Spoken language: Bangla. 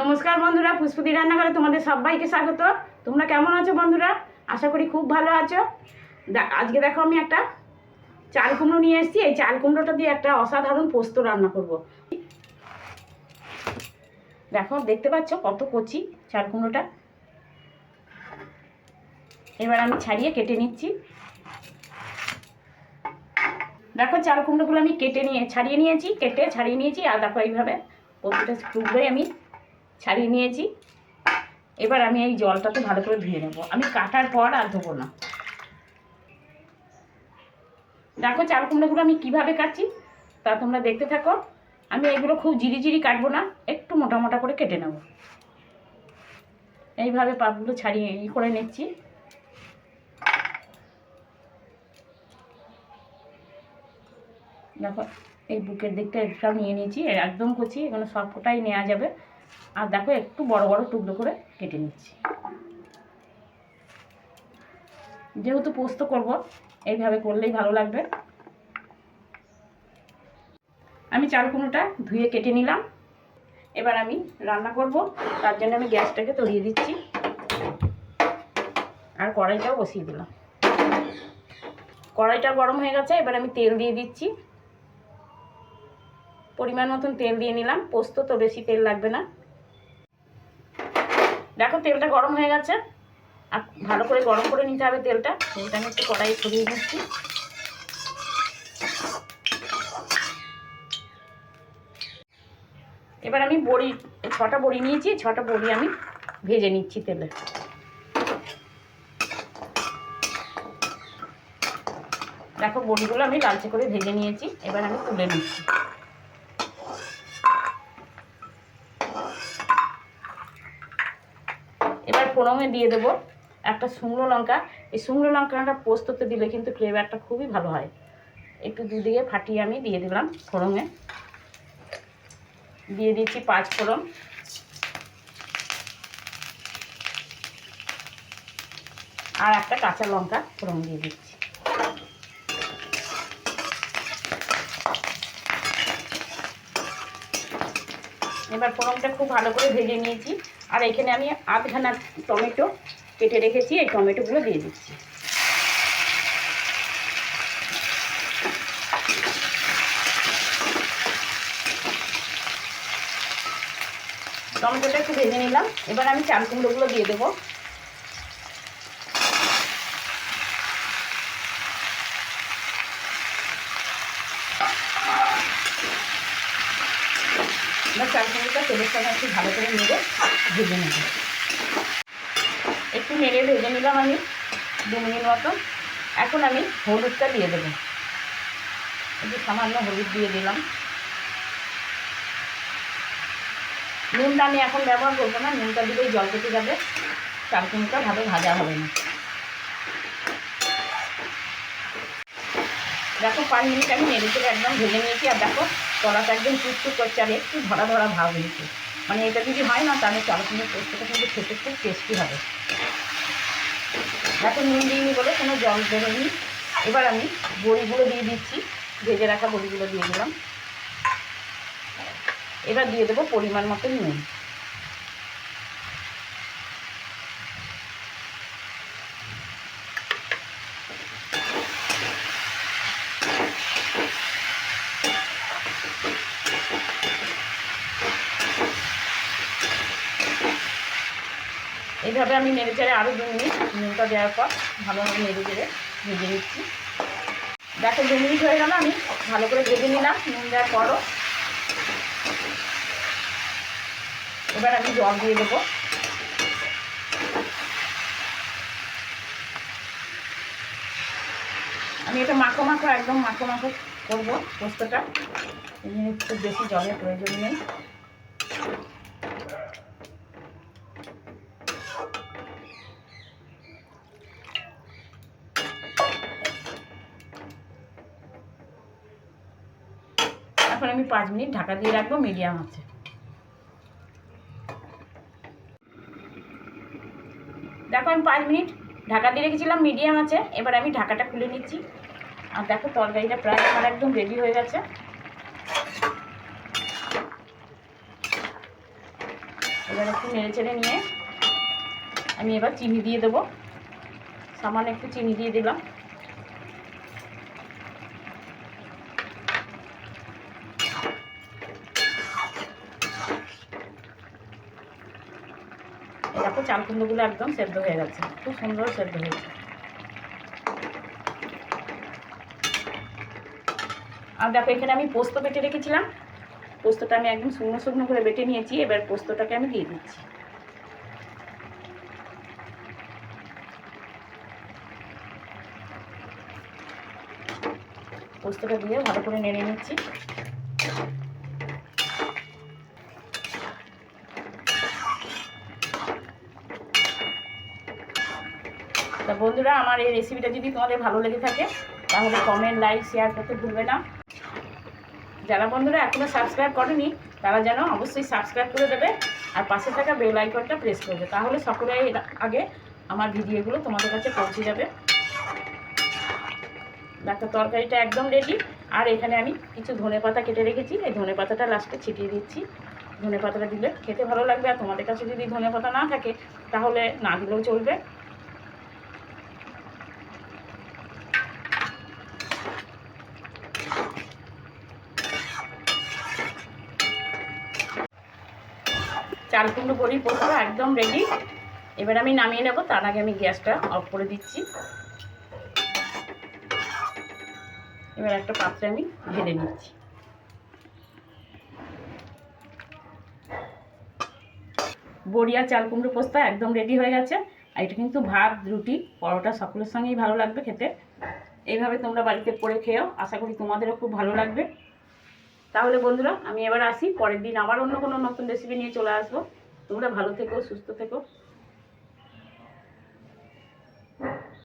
নমস্কার বন্ধুরা, পুষ্পতি রান্নাঘরে তোমাদের সবাইকে স্বাগত। তোমরা কেমন আছো বন্ধুরা? আশা করি খুব ভালো আছো। আজকে দেখো আমি একটা চাল কুমড়ো নিয়ে এসেছি। এই চাল কুমড়োটা দিয়ে একটা অসাধারণ পোস্ত রান্না করব। দেখো, দেখতে পাচ্ছ কত কচি চাল কুমড়োটা? এবার আমি ছাড়িয়ে কেটে নিচ্ছি। দেখো, চাল কুমড়োগুলো আমি কেটে নিয়ে, ছাড়িয়ে নিয়েছি, কেটে ছাড়িয়ে নিয়েছি। আর দেখো, এইভাবে প্রতিটা টুকরোই আমি ছাড়িয়ে নিয়েছি। এবার আমি এই জলটাতে ভালো করে ধুয়ে নেব। আমি কাটার পর আর ধোবো না। দেখো চাল কুমড়োগুলো আমি কীভাবে কাটছি, তা তোমরা দেখতে থাকো। আমি এগুলো খুব জিরি জিরি কাটবো না, একটু মোটা মোটা করে কেটে নেব। এইভাবে পাপগুলো ছাড়িয়ে ই করে নিচ্ছি। দেখো, এই বুকের দিকটা একটা নিয়ে নিয়েছি একদম কচি এখানে সবটাই নেওয়া যাবে। আর দেখো একটু বড় বড় টুকরো করে কেটে নিচ্ছি। যেহেতু পোস্ত করব, এইভাবে করলেই ভালো লাগবে। আমি চাল কুমড়োটা ধুয়ে কেটে নিলাম। এবার আমি রান্না করব, তার জন্য আমি গ্যাসটাকে তরিয়ে দিচ্ছি। আর কড়াইটাও বসিয়ে দিলাম। কড়াইটা গরম হয়ে গেছে, এবার আমি তেল দিয়ে দিচ্ছি। পরিমাণ মতন তেল দিয়ে নিলাম। পোস্ত তো বেশি তেল লাগবে না। দেখো, তেলটা গরম হয়ে গেছে। আর ভালো করে গরম করে নিতে হবে তেলটা। তেলটা আমি একটু কড়াই ছড়িয়ে দিচ্ছি। এবার আমি বড়ি, ছটা বড়ি নিয়েছি, ছটা বড়ি আমি ভেজে নিচ্ছি তেলে। দেখো, বড়িগুলো আমি লালচে করে ভেজে নিয়েছি, এবার আমি তুলে নিচ্ছি এবার ফোড়নে দিয়ে দেবো একটা শুকনো লঙ্কা। এই শুকনো লঙ্কাটা পোস্ততে দিলে কিন্তু ফ্লেভারটা খুবই ভালো হয়। একটু দুদিকে ফাটিয়ে আমি দিয়ে দিলাম ফোড়নে দিয়ে দিচ্ছি পাঁচ ফোড়ন। আর একটা কাঁচা লঙ্কা ফোড়ন দিয়ে দিচ্ছি। এবার ফোড়নটা খুব ভালো করে ভেজে নিয়েছি। আর এখানে আমি আধখানা টমেটো কেটে রেখেছি, এই টমেটোগুলো দিয়ে দিচ্ছি। টমেটোটা একটু ভেজে নিলাম। এবার আমি চাল কুমড়োগুলো দিয়ে দেবো। এবার চাল কুমড়োটা তেলের সঙ্গে একটু ভালো করে নেড়ে ভেজে নেব। একটু নেড়ে ভেজে নিলাম আমি, দু মিনিট মতো। এখন আমি হলুদটা দিয়ে দেবো। একটু সামান্য হলুদ দিয়ে দিলাম। নুনটা আমি এখন ব্যবহার করব না, নুনটা দিলেই জল কেটে যাবে। চাল কুমড়োটা ভালো ভাজা হবে না। দেখো পাঁচ মিনিট আমি নেড়ে চেড়ে একদম ভেজে নিয়েছি, আর দেখো কলাটা একদম টুকটুক করছে আর একটু ধরা ধরা ভাব হয়েছে। মানে এটা যদি হয় না, তাহলে চালকুনের পোস্তটা কিন্তু খেতে খুব টেস্টি হবে। এত নুন দিইনি বলে কোনো জল বেরোয়নি এবার আমি বড়িগুলো দিয়ে দিচ্ছি, ভেজে রাখা বড়িগুলো দিয়ে দিলাম। এবার দিয়ে দেবো পরিমাণ মতো নুন। এইভাবে আমি নেড়ে চেড়ে আরও দু মিনিট নুনটা দেওয়ার পর ভালোভাবে নেড়ে চেড়ে ভেজে নিচ্ছি। দেখো দু মিনিট হয়ে গেল, আমি ভালো করে ভেজে নিলাম নুন দেওয়ার পরও। এবার আমি জল দিয়ে দেবো। আমি এটা মাখো মাখো, একদম মাখো মাখো করব পোস্তটা। খুব বেশি জলের প্রয়োজন নেই। এখন আমি পাঁচ মিনিট ঢাকা দিয়ে রাখব মিডিয়াম আছে। দেখো, আমি পাঁচ মিনিট ঢাকা দিয়ে রেখেছিলাম মিডিয়াম আছে। এবার আমি ঢাকাটা খুলে নিচ্ছি। আর দেখো, তরকারিটা প্রায় আমার একদম রেডি হয়ে গেছে। এবার একটু নেড়ে চেড়ে নিয়ে আমি এবার চিনি দিয়ে দেবো। সামান্য একটু চিনি দিয়ে দিলাম। এই দেখো চাল কুমড়োগুলো একদম সেদ্ধ হয়ে গেছে। খুব সুন্দর সেদ্ধ হয়েছে। আর দেখো, এখানে আমি পোস্ত বেটে রেখেছিলাম। পোস্তটা আমি একদম শুকনো শুকনো করে বেটে নিয়েছি। এবার পোস্তটাকে আমি দিয়ে দিচ্ছি। পোস্তটা দিয়ে ভালো করে নেড়ে নিচ্ছি। তা বন্ধুরা, আমার এই রেসিপিটা যদি তোমাদের ভালো লেগে থাকে, তাহলে কমেন্ট লাইক শেয়ার করতে ভুলবে না। যারা বন্ধুরা এখনও সাবস্ক্রাইব করেনি, তারা যেন অবশ্যই সাবস্ক্রাইব করে দেবে আর পাশে থাকা বেল আইকনটা প্রেস করবে তাহলে সকলে এর আগে আমার ভিডিওগুলো তোমাদের কাছে পৌঁছে যাবে। দেখো, তরকারিটা একদম রেডি আর এখানে আমি কিছু ধনে পাতা কেটে রেখেছি। এই ধনে পাতাটা লাস্টে ছিটিয়ে দিচ্ছি। ধনে পাতাটা দিলে খেতে ভালো লাগবে। আর তোমাদের কাছে যদি ধনে পাতা না থাকে, তাহলে না দিলেও চলবে। চাল কুমড়ো বড়ি পোস্ত একদম রেডি এবার আমি নামিয়ে নেব, তার আগে আমি গ্যাসটা অফ করে দিচ্ছি। এবার একটা পাত্রে আমি ঢেলে নিচ্ছি। বড়ি আর চাল কুমড়ো পোস্তা একদম রেডি হয়ে গেছে। আর এটা কিন্তু ভাত, রুটি, পরোটা সকলের সঙ্গেই ভালো লাগবে খেতে। এইভাবে তোমরা বাড়িতে করে খেয়েও আশা করি তোমাদেরও খুব ভালো লাগবে। তাহলে বন্ধুরা, আমি এবার আসি, পরের দিন আবার অন্য কোনো নতুন রেসিপি নিয়ে চলে আসব। তোমরা ভালো থেকো, সুস্থ থেকো।